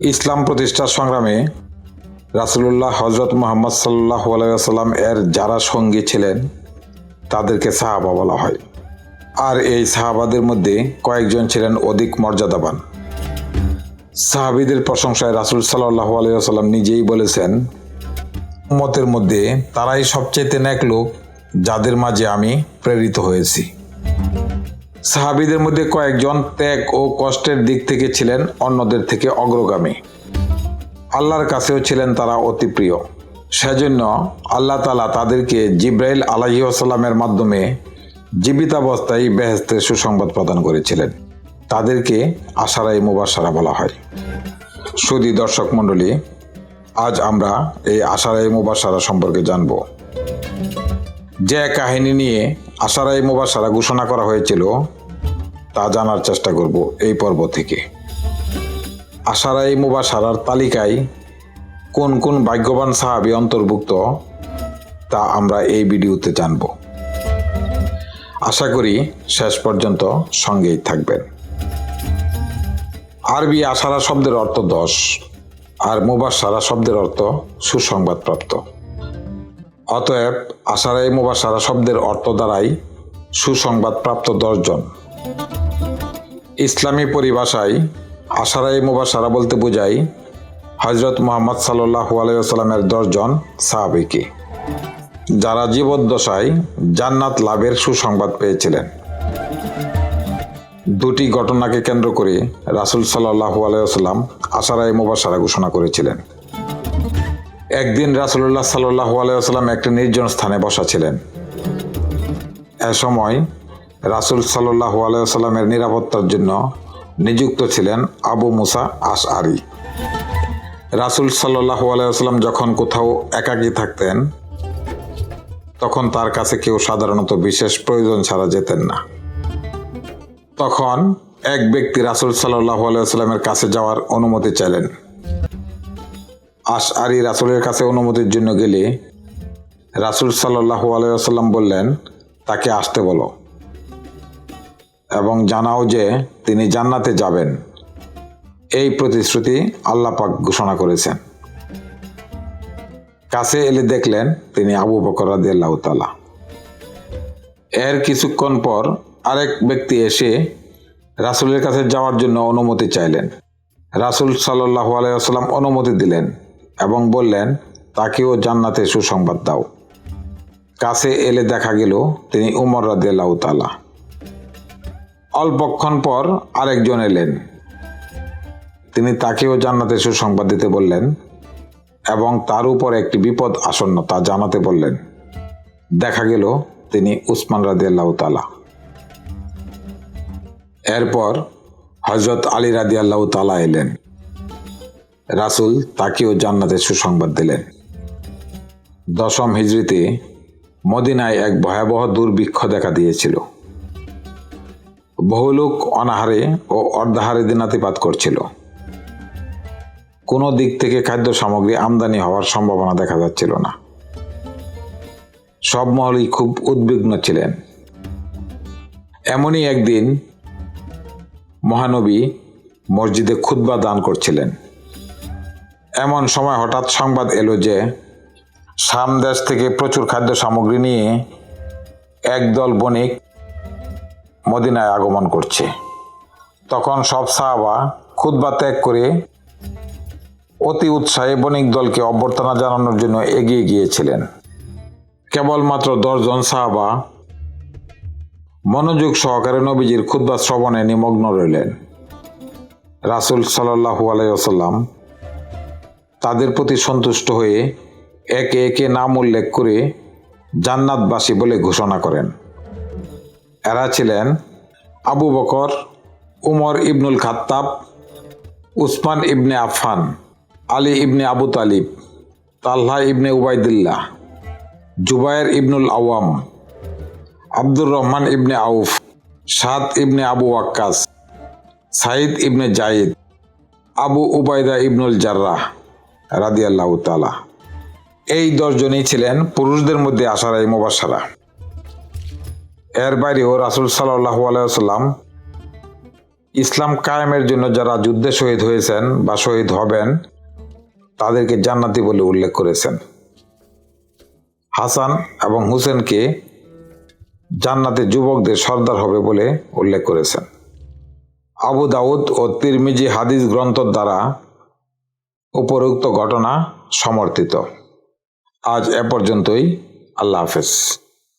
ইসলাম প্রতিষ্ঠার সংগ্রামে রাসুলুল্লাহ হজরত মোহাম্মদ সাল্লাহ আলাইসাল্লাম এর যারা সঙ্গী ছিলেন, তাদেরকে সাহাবা বলা হয়। আর এই সাহাবাদের মধ্যে কয়েকজন ছিলেন অধিক মর্যাদাবান। সাহাবিদের প্রশংসায় রাসুল সাল্লাহ আলাইসাল্লাম নিজেই বলেছেন মতের মধ্যে তারাই সবচেয়ে ন্যাক লোক যাদের মাঝে আমি প্রেরিত হয়েছি। সাহাবিদের মধ্যে কয়েকজন ত্যাগ ও কষ্টের দিক থেকে ছিলেন, অন্যদের থেকে অগ্রগামী। আল্লাহর কাছেও ছিলেন তারা অতি প্রিয়। সেজন্য আল্লাহ তালা তাদেরকে জিব্রাইল আলাহি আসাল্লামের মাধ্যমে জীবিতাবস্থায় বেহেস্তের সুসংবাদ প্রদান করেছিলেন। তাদেরকে আশারাই মুবাসারা বলা হয়। সুদী দর্শক মণ্ডলী, আজ আমরা এই আশারাই মুবাসারা সম্পর্কে জানব। যে কাহিনী নিয়ে আশারাই মুবাসারা ঘোষণা করা হয়েছিল তা জানার চেষ্টা করব এই পর্ব থেকে। আশারাই মুবাসারার তালিকায় কোন কোন ভাগ্যবান সাহাবি অন্তর্ভুক্ত তা আমরা এই ভিডিওতে জানব। আশা করি শেষ পর্যন্ত সঙ্গেই থাকবেন। আরবি আশারা শব্দের অর্থ দশ, আর মুবাসারা শব্দের অর্থ সুসংবাদপ্রাপ্ত। অতএব আশারাই মুবাসারা শব্দের অর্থ দ্বারাই সুসংবাদপ্রাপ্ত দশজন ইসলামী পরিভাষায় আশারাই মুবাসারা বলতে বোঝায় হজরত মোহাম্মদ সাল্লাহ আলাইসাল্লামের দশজন সাহাবিকে, যারা জীবদ্দশায় জান্নাত লাভের সুসংবাদ পেয়েছিলেন। দুটি ঘটনাকে কেন্দ্র করে রাসুল সাল্লাহ আলাইসাল্লাম আশারাই মুবাসারা ঘোষণা করেছিলেন। একদিন রাসুল্লাহ সাল্লাহ আলাইসাল্লাম একটি নির্জন স্থানে বসা ছিলেন। এ সময় রাসুল সাল্লাহ আলাইসাল্লামের নিরাপত্তার জন্য নিযুক্ত ছিলেন আবু মুসা আশ আরি রাসুল সাল্লাহ আলাইসাল্লাম যখন কোথাও একাকী থাকতেন, তখন তার কাছে কেউ সাধারণত বিশেষ প্রয়োজন ছাড়া যেতেন না। তখন এক ব্যক্তি রাসুল সাল্লাহ আলাইসাল্লামের কাছে যাওয়ার অনুমতি চাইলেন। আশ আরি রাসুলের কাছে অনুমতির জন্য গেলে রাসুল সাল্লাহ আলাইসাল্লাম বললেন, তাকে আসতে বলো। এবং জানাও যে তিনি জান্নাতে যাবেন। এই প্রতিশ্রুতি আল্লাহ পাক ঘোষণা করেছেন। কাছে এলে দেখলেন তিনি আবু বকর তাআলা। এর কিছুক্ষণ পর আরেক ব্যক্তি এসে রাসুলের কাছে যাওয়ার জন্য অনুমতি চাইলেন। রাসুল সাল্লাহ আলাইসাল্লাম অনুমতি দিলেন এবং বললেন, তাকেও জান্নাতে সুসংবাদ দাও। কাছে এলে দেখা গেল তিনি উমর রাদিয়াল্লাহু তাআলা। অল্পক্ষণ পর আরেকজন এলেন। তিনি তাকেও জান্নাতে সুসংবাদ দিতে বললেন এবং তার উপর একটি বিপদ আসন্ন তা জানাতে বললেন। দেখা গেল তিনি উসমান রাদিয়াল্লাহু তাআলা। এরপর হজরত আলী রাদিয়াল্লাহু তাআলা এলেন। রাসূল তাকেও জান্নাতের সুসংবাদ দিলেন। দশম হিজরিতে মদিনায় এক ভয়াবহ দুর্ভিক্ষ দেখা দিয়েছিল। বহু লোক অনাহারে ও অর্ধাহারে দিনাতিপাত করছিল। কোনো দিক থেকে খাদ্য সামগ্রী আমদানি হওয়ার সম্ভাবনা দেখা যাচ্ছিল না। সব মহলই খুব উদ্বিগ্ন ছিলেন। এমনই একদিন মহানবী মসজিদে খুতবা দান করছিলেন। এমন সময় হঠাৎ সংবাদ এলো যে সাম দেশ থেকে প্রচুর খাদ্য সামগ্রী নিয়ে একদল বণিক মদিনায় আগমন করছে। তখন সব সাহাবা খুতবা ত্যাগ করে অতি উৎসাহে বণিক দলকে অভ্যর্থনা জানানোর জন্য এগিয়ে গিয়েছিলেন। কেবলমাত্র দশজন সাহাবা মনোযোগ সহকারে নবীজির খুদ্া শ্রবণে নিমগ্ন রইলেন। রাসুল সাল্লাহু আলাইসাল্লাম তাদের প্রতি সন্তুষ্ট হয়ে একে একে নাম উল্লেখ করে জান্নাতবাসী বলে ঘোষণা করেন। এরা ছিলেন Abu Bakr, Umar ibnul Khattab, Usman ibn Affan Ali ibn Abu Talib Talha ibn Ubaidullah Zubair ibnul Awam, Abdur Rahman ibn Auf, Saad ibn Abu Waqqas Said ibn Zaid Abu Ubaidah ibnul Jarrah রাদিয়াল্লাহু তালা এই দশজনই ছিলেন পুরুষদের মধ্যে আসারাই মোবাসারা। এর বাইরেও রাসুল সাল্লাহ আলাইসাল্লাম ইসলাম কায়েমের জন্য যারা যুদ্ধে শহীদ হয়েছেন বা শহীদ হবেন, তাদেরকে জান্নাতি বলে উল্লেখ করেছেন। হাসান এবং হুসেনকে জান্নাতে যুবকদের সর্দার হবে বলে উল্লেখ করেছেন। আবু দাউদ ও তিরমিজি হাদিস গ্রন্থ দ্বারা উপরোক্ত ঘটনা সমর্থিত। আজ এ পর্যন্তই। আল্লাহ হাফেজ।